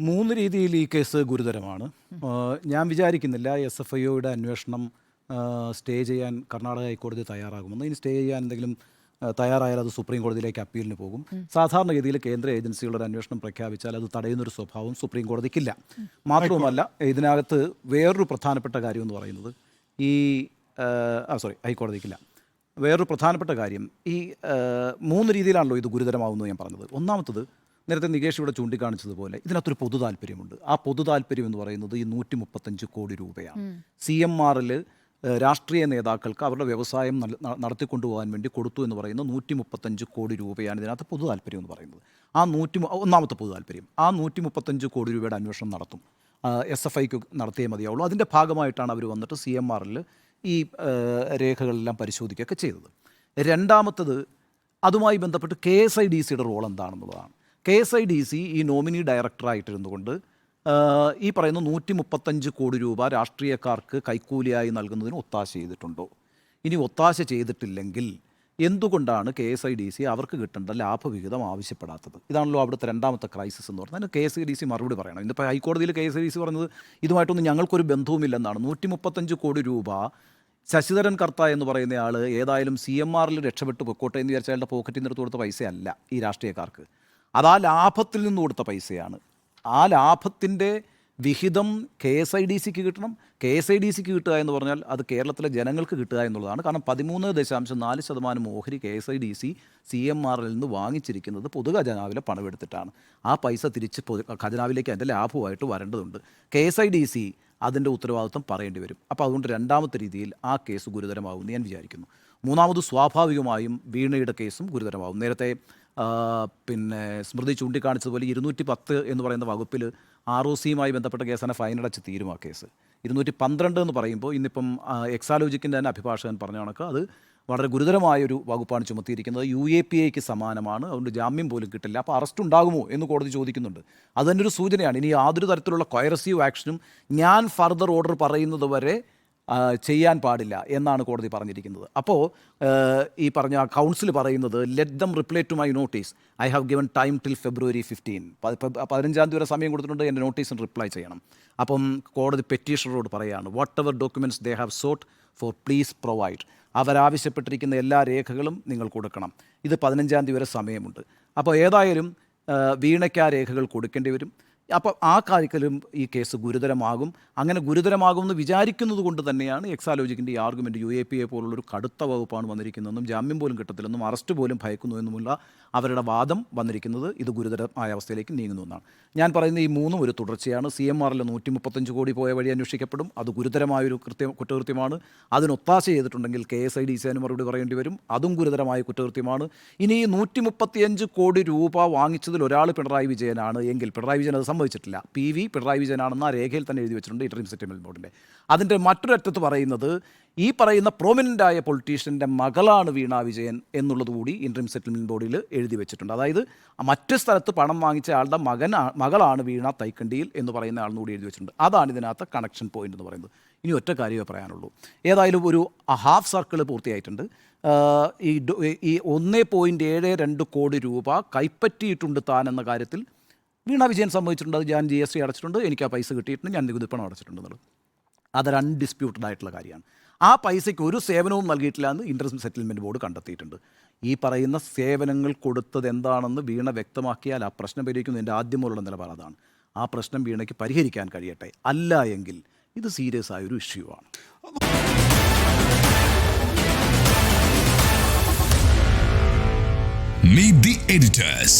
മൂന്ന് രീതിയിൽ ഈ കേസ് ഗുരുതരമാണ്. ഞാൻ വിചാരിക്കുന്നില്ല എസ് എഫ് ഐഒയുടെ അന്വേഷണം സ്റ്റേ ചെയ്യാൻ കർണാടക ഹൈക്കോടതി തയ്യാറാകുമെന്ന്. ഇനി സ്റ്റേ ചെയ്യാൻ എന്തെങ്കിലും തയ്യാറായാൽ അത് സുപ്രീം കോടതിയിലേക്ക് അപ്പീലിന് പോകും. സാധാരണഗതിയിൽ കേന്ദ്ര ഏജൻസികളുടെ ഒരു അന്വേഷണം പ്രഖ്യാപിച്ചാൽ അത് തടയുന്നൊരു സ്വഭാവം സുപ്രീം കോടതിക്കില്ല. മാത്രവുമല്ല ഇതിനകത്ത് വേറൊരു പ്രധാനപ്പെട്ട കാര്യം എന്ന് പറയുന്നത് ഈ ആ സോറി ഹൈക്കോടതിക്കില്ല. വേറൊരു പ്രധാനപ്പെട്ട കാര്യം ഈ മൂന്ന് രീതിയിലാണല്ലോ ഇത് ഗുരുതരമാവുന്നത് ഞാൻ പറഞ്ഞത്. ഒന്നാമത്തത് നേരത്തെ നികേഷ് ഇവിടെ ചൂണ്ടിക്കാണിച്ചതുപോലെ ഇതിനകത്തൊരു പൊതു താല്പര്യമുണ്ട്. ആ പൊതു താല്പര്യം എന്ന് പറയുന്നത് ഈ നൂറ്റി മുപ്പത്തഞ്ച് കോടി രൂപയാണ്. സി എം ആറിൽ രാഷ്ട്രീയ നേതാക്കൾക്ക് അവരുടെ വ്യവസായം നടത്തിക്കൊണ്ടുപോകാൻ വേണ്ടി കൊടുത്തു എന്ന് പറയുന്ന നൂറ്റി മുപ്പത്തഞ്ച് കോടി രൂപയാണ് ഇതിനകത്ത് പൊതു താല്പര്യം എന്ന് പറയുന്നത്. ആ നൂറ്റി ഒന്നാമത്തെ പൊതു താല്പര്യം ആ നൂറ്റി മുപ്പത്തഞ്ച് കോടി രൂപയുടെ അന്വേഷണം നടത്തും. എസ് എഫ് ഐക്ക് നടത്തിയേ മതിയാവുള്ളൂ. അതിന്റെ ഭാഗമായിട്ടാണ് അവർ വന്നിട്ട് സി എം ആറിൽ ഈ രേഖകളെല്ലാം പരിശോധിക്കുകയൊക്കെ ചെയ്തത്. രണ്ടാമത്തത് അതുമായി ബന്ധപ്പെട്ട് കെ എസ് ഐ ഡി സിയുടെ role എന്താണെന്നുള്ളതാണ്. K S I D C ഈ നോമിനി ഡയറക്ടറായിട്ടിരുന്നു കൊണ്ട് ഈ പറയുന്ന നൂറ്റി മുപ്പത്തഞ്ച് കോടി രൂപ രാഷ്ട്രീയക്കാർക്ക് കൈക്കൂലിയായി നൽകുന്നതിന് ഒത്താശ ചെയ്തിട്ടുണ്ടോ? ഇനി ഒത്താശ ചെയ്തിട്ടില്ലെങ്കിൽ എന്തുകൊണ്ടാണ് K S I D C അവർക്ക് കിട്ടേണ്ട ലാഭവിഹിതം ആവശ്യപ്പെടാത്തത്? ഇതാണല്ലോ അവിടുത്തെ രണ്ടാമത്തെ ക്രൈസിസ് എന്ന് പറഞ്ഞാൽ K S I D C മറുപടി പറയണം. ഇന്നിപ്പോൾ ഹൈക്കോടതിയിൽ K S I D C പറഞ്ഞത് ഇതുമായിട്ടൊന്നും ഞങ്ങൾക്കൊരു ബന്ധവുമില്ലെന്നാണ്. നൂറ്റി മുപ്പത്തഞ്ച് കോടി രൂപ ശശിധരൻ കർത്ത എന്ന് പറയുന്ന ആൾ ഏതായാലും സി എം ആറിൽ രക്ഷപ്പെട്ട് പൊക്കോട്ടെ എന്ന് വിചാരിച്ച അയാളുടെ പോക്കറ്റിൽ നിന്ന് കൊടുത്ത പൈസയല്ല ഈ രാഷ്ട്രീയക്കാർക്ക്. അത് ആ ലാഭത്തിൽ നിന്ന് കൊടുത്ത പൈസയാണ്. ആ ലാഭത്തിന്റെ വിഹിതം കെ എസ് ഐ ഡി സിക്ക് കിട്ടണം. കെ എസ് ഐ ഡി സിക്ക് കിട്ടുക എന്ന് പറഞ്ഞാൽ അത് കേരളത്തിലെ ജനങ്ങൾക്ക് കിട്ടുക എന്നുള്ളതാണ്. കാരണം പതിമൂന്ന് ദശാംശം നാല് ശതമാനം ഓഹരി K S I D C C M ആറിൽ നിന്ന് വാങ്ങിച്ചിരിക്കുന്നത് പൊതു ഖജനാവിലെ പണമെടുത്തിട്ടാണ്. ആ പൈസ തിരിച്ച് പൊതു ഖജനാവിലേക്ക് അതിന്റെ ലാഭമായിട്ട് വരേണ്ടതുണ്ട്. K S I D C അതിന്റെ ഉത്തരവാദിത്വം പറയേണ്ടി വരും. അപ്പോൾ അതുകൊണ്ട് രണ്ടാമത്തെ രീതിയിൽ ആ കേസ് ഗുരുതരമാകുമെന്ന് ഞാൻ വിചാരിക്കുന്നു. മൂന്നാമത് സ്വാഭാവികമായും വീണയുടെ കേസും ഗുരുതരമാകും. നേരത്തെ പിന്നെ സ്മൃതി ചൂണ്ടിക്കാണിച്ചതുപോലെ ഇരുന്നൂറ്റി പത്ത് എന്ന് പറയുന്ന വകുപ്പിൽ ആർ ഒ സിയുമായി ബന്ധപ്പെട്ട കേസാണ് ഫൈനടച്ച് തീരും ആ കേസ്. ഇരുന്നൂറ്റി പന്ത്രണ്ട് എന്ന് പറയുമ്പോൾ ഇന്നിപ്പം എക്സാലോജിക്കിന്റെ തന്നെ അഭിഭാഷകൻ പറഞ്ഞ കണക്ക് അത് വളരെ ഗുരുതരമായൊരു വകുപ്പാണ് ചുമത്തിയിരിക്കുന്നത്. യു എ പി എക്ക് സമാനമാണ്. അതുകൊണ്ട് ജാമ്യം പോലും കിട്ടില്ല. അപ്പോൾ അറസ്റ്റ് ഉണ്ടാകുമോ എന്ന് കോടതി ചോദിക്കുന്നുണ്ട്. അത് ഒരു സൂചനയാണ്. ഇനി യാതൊരു തരത്തിലുള്ള കൊയറസീവ് ആക്ഷനും ഞാൻ ഫർദർ ഓർഡർ പറയുന്നത് വരെ ചെയ്യാൻ പാടില്ല എന്നാണ് കോടതി പറഞ്ഞിരിക്കുന്നത്. അപ്പോൾ ഈ പറഞ്ഞ കൗൺസിൽ പറയുന്നത് let them reply to my notice I have given time till February fifteen പതിനഞ്ചാം തീയതി വരെ സമയം കൊടുത്തിട്ടുണ്ട് എന്റെ നോട്ടീസിന് റിപ്ലൈ ചെയ്യണം. അപ്പം കോടതി പെറ്റീഷണറോട് പറയുകയാണ് whatever documents they have sought for please provide അവരാവശ്യപ്പെട്ടിരിക്കുന്ന എല്ലാ രേഖകളും നിങ്ങൾ കൊടുക്കണം. ഇത് പതിനഞ്ചാം തീയതി വരെ സമയമുണ്ട്. അപ്പോൾ ഏതായാലും വീണയ്ക്ക് ആ രേഖകൾ കൊടുക്കേണ്ടി വരും. അപ്പോൾ ആ കാര്യത്തിലും ഈ കേസ് ഗുരുതരമാകും. അങ്ങനെ ഗുരുതരമാകുമെന്ന് വിചാരിക്കുന്നത് കൊണ്ട് തന്നെയാണ് എക്സാലോജിക്കിന്റെ ഈ argument U A P A പോലുള്ളൊരു കടുത്ത വകുപ്പാണ് വന്നിരിക്കുന്നതെന്നും ജാമ്യം പോലും കിട്ടത്തില്ലെന്നും അറസ്റ്റ് പോലും ഭയക്കുന്നു എന്നുമുള്ള അവരുടെ വാദം വന്നിരിക്കുന്നത് ഇത് ഗുരുതരമായ അവസ്ഥയിലേക്ക് നീങ്ങുന്നു എന്നാണ്. ഞാൻ പറയുന്ന ഈ മൂന്നും ഒരു തുടർച്ചയാണ്. സി എം ആറിൽ നൂറ്റി മുപ്പത്തഞ്ച് കോടി പോയ വഴി അന്വേഷിക്കപ്പെടും. അത് ഗുരുതരമായൊരു കൃത്യം കുറ്റകൃത്യമാണ്. അതിനൊത്താശ ചെയ്തിട്ടുണ്ടെങ്കിൽ കെ എസ് ഐ ഡി സിന് മറുപടി പറയേണ്ടി വരും. അതും ഗുരുതരമായ കുറ്റകൃത്യമാണ്. ഇനി ഈ നൂറ്റി മുപ്പത്തിയഞ്ച് കോടി രൂപ വാങ്ങിച്ചതിൽ ഒരാൾ പിണറായി വിജയനാണ്. എങ്കിൽ പിണറായി വിജയൻ അത് സംഭവിച്ചിട്ടില്ല പി വി പിണറായി വിജയനാണെന്ന് രേഖയിൽ തന്നെ എഴുതി വെച്ചിട്ടുണ്ട് ഇൻട്രീം സെറ്റിൽമെന്റ് ബോർഡിന്റെ അതിന്റെ മറ്റൊരറ്റത്ത് പറയുന്നത് ഈ പറയുന്ന പ്രോമിനന്റ് ആയ പൊളിറ്റീഷ്യന്റെ മകളാണ് വീണ വിജയൻ എന്നുള്ളത് കൂടി ഇൻട്രീം സെറ്റിൽമെന്റ് ബോർഡിൽ എഴുതി വെച്ചിട്ടുണ്ട്. അതായത് മറ്റ് സ്ഥലത്ത് പണം വാങ്ങിച്ച ആളുടെ മകൻ മകളാണ് വീണ തൈക്കണ്ടിയിൽ എന്ന് പറയുന്ന ആളെന്ന് കൂടി എഴുതി വെച്ചിട്ടുണ്ട്. അതാണ് ഇതിനകത്ത് കണക്ഷൻ പോയിന്റ് എന്ന് പറയുന്നത്. ഇനി ഒറ്റ കാര്യമേ പറയാനുള്ളൂ. ഏതായാലും ഒരു ഹാഫ് സർക്കിൾ പൂർത്തിയായിട്ടുണ്ട്. ഈ ഈ ഒന്നേ പോയിന്റ് ഏഴ് രണ്ട് കോടി രൂപ കൈപ്പറ്റിയിട്ടുണ്ട് താൻ എന്ന കാര്യത്തിൽ വീണ വിജയൻ സംഭവിച്ചിട്ടുണ്ട് അത് ഞാൻ ജി എസ് ടി അടച്ചിട്ടുണ്ട് എനിക്ക് ആ പൈസ കിട്ടിയിട്ടുണ്ട് ഞാൻ നികുതി പണം അടച്ചിട്ടുണ്ട് എന്നുള്ളത് അതൊരു അൺഡിസ്പ്യൂട്ടഡ് ആയിട്ടുള്ള കാര്യമാണ്. ആ പൈസയ്ക്ക് ഒരു സേവനവും നൽകിയിട്ടില്ല എന്ന് ഇൻട്രസ്റ്റ് സെറ്റിൽമെന്റ് ബോർഡ് കണ്ടെത്തിയിട്ടുണ്ട്. ഈ പറയുന്ന സേവനങ്ങൾ കൊടുത്തത് എന്താണെന്ന് വീണ വ്യക്തമാക്കിയാൽ ആ പ്രശ്നം പരിഹരിക്കുന്നത് എന്റെ ആദ്യം മുതലുള്ള നിലപാട് അതാണ്. ആ പ്രശ്നം വീണയ്ക്ക് പരിഹരിക്കാൻ കഴിയട്ടെ. അല്ല എങ്കിൽ ഇത് സീരിയസ് ആയൊരു ഇഷ്യൂ ആണ്. Meet the editors.